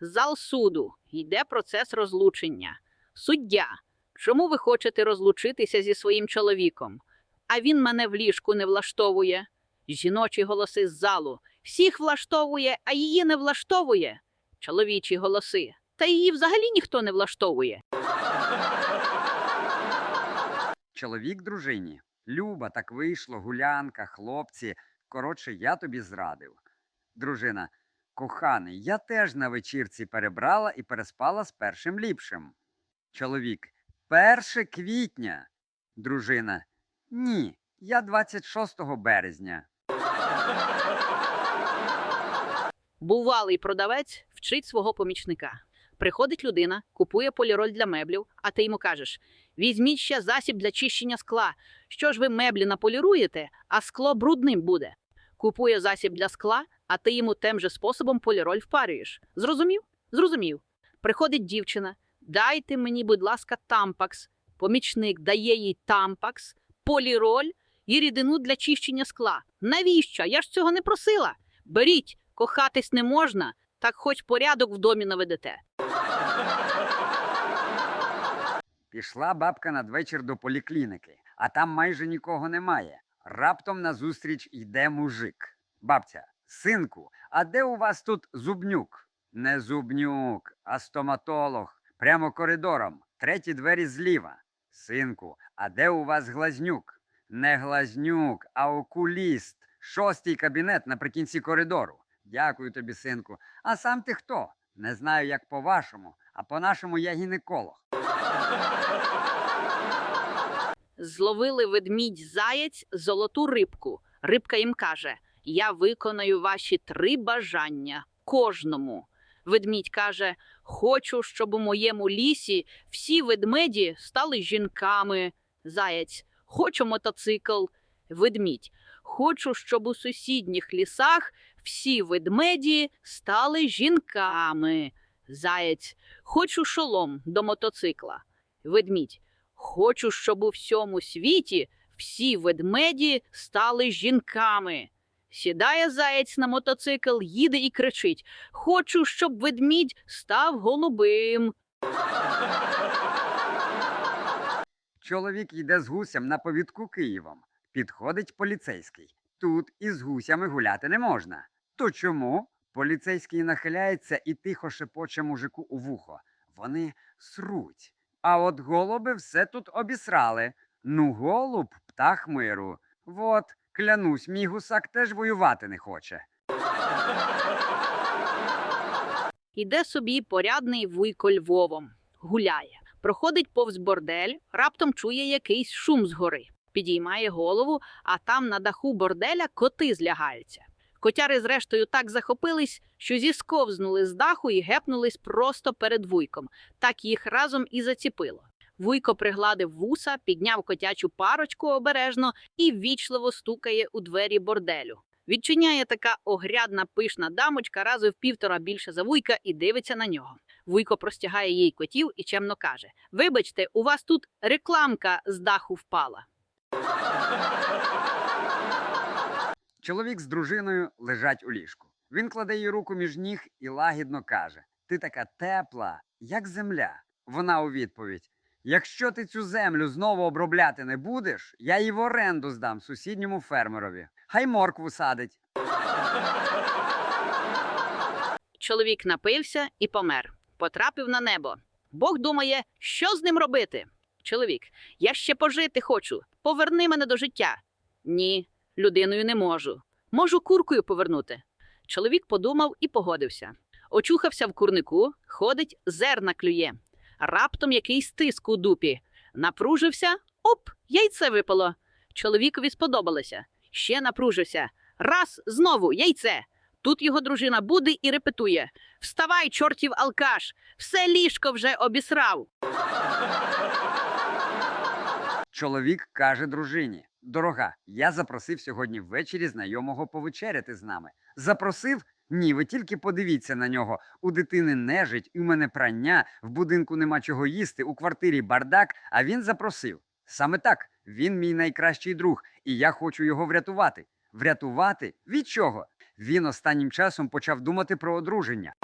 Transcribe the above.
Зал суду. Йде процес розлучення. Суддя. Чому ви хочете розлучитися зі своїм чоловіком? А він мене в ліжку не влаштовує. Жіночі голоси з залу. Всіх влаштовує, а її не влаштовує. Чоловічі голоси. Та її взагалі ніхто не влаштовує. Чоловік дружині. Люба, так вийшло, гулянка, хлопці. Коротше, я тобі зрадив. Дружина. Коханий, я теж на вечірці перебрала і переспала з першим ліпшим. Чоловік. Перше квітня. Дружина. Ні, я 26 березня. Бувалий продавець вчить свого помічника. Приходить людина, купує поліроль для меблів, а ти йому кажеш: візьміть ще засіб для чищення скла. Що ж ви меблі наполіруєте, а скло брудним буде. Купує засіб для скла, а ти йому тим же способом поліроль впарюєш. Зрозумів? Зрозумів. Приходить дівчина, дайте мені, будь ласка, тампакс. Помічник дає їй тампакс, поліроль і рідину для чищення скла. Навіщо? Я ж цього не просила. Беріть, кохатись не можна, так хоч порядок в домі наведете. Пішла бабка надвечір до полікліники, а там майже нікого немає. Раптом назустріч йде мужик. Бабця, синку, а де у вас тут зубнюк? Не зубнюк, а стоматолог. Прямо коридором. Треті двері зліва. Синку, а де у вас глазнюк? Не глазнюк, а окуліст. Шостий кабінет наприкінці коридору. Дякую тобі, синку. А сам ти хто? Не знаю, як по-вашому, а по-нашому я гінеколог. Зловили ведмідь заєць золоту рибку. Рибка їм каже: Я виконаю ваші три бажання кожному. Ведмідь каже: Хочу, щоб у моєму лісі всі ведмеді стали жінками. Заєць, хочу мотоцикл. Ведмідь, хочу, щоб у сусідніх лісах всі ведмеді стали жінками. Заєць, хочу шолом до мотоцикла. Ведмідь, хочу, щоб у всьому світі всі ведмеді стали жінками. Сідає заєць на мотоцикл, їде і кричить: Хочу, щоб ведмідь став голубим. Чоловік йде з гусям на повідку Києвом. Підходить поліцейський. Тут із гусями гуляти не можна. То чому? Поліцейський нахиляється і тихо шепоче мужику у вухо. Вони сруть. А от голуби все тут обісрали. Ну, голуб, птах миру. Вот, клянусь, мій гусак теж воювати не хоче. Іде собі порядний вуйко Львовом, гуляє. Проходить повз бордель, раптом чує якийсь шум згори. Підіймає голову, а там на даху борделя коти злягаються. Котяри, зрештою, так захопились, що зісковзнули з даху і гепнулись просто перед вуйком. Так їх разом і заціпило. Вуйко пригладив вуса, підняв котячу парочку обережно і ввічливо стукає у двері борделю. Відчиняє така огрядна пишна дамочка рази в півтора більше за вуйка і дивиться на нього. Вуйко простягає їй котів і чемно каже: Вибачте, у вас тут рекламка з даху впала. Чоловік з дружиною лежать у ліжку. Він кладе їй руку між ніг і лагідно каже: Ти така тепла, як земля. Вона у відповідь: Якщо ти цю землю знову обробляти не будеш, я її в оренду здам сусідньому фермерові. Хай моркву садить. Чоловік напився і помер. Потрапив на небо. Бог думає, що з ним робити. Чоловік, я ще пожити хочу. Поверни мене до життя. Ні, людиною не можу. Можу куркою повернути. Чоловік подумав і погодився. Очухався в курнику, ходить, зерна клює. Раптом якийсь тиск у дупі. Напружився, оп, яйце випало. Чоловікові сподобалося. Ще напружився. Раз, знову яйце. Тут його дружина буде і репетує: Вставай, чортів алкаш! Все ліжко вже обісрав. Чоловік каже дружині: Дорога, я запросив сьогодні ввечері знайомого повечеряти з нами. Запросив? Ні, ви тільки подивіться на нього. У дитини нежить, у мене прання, в будинку нема чого їсти, у квартирі бардак, а він запросив. Саме так, він мій найкращий друг, і я хочу його врятувати. Врятувати? Від чого? Він останнім часом почав думати про одруження.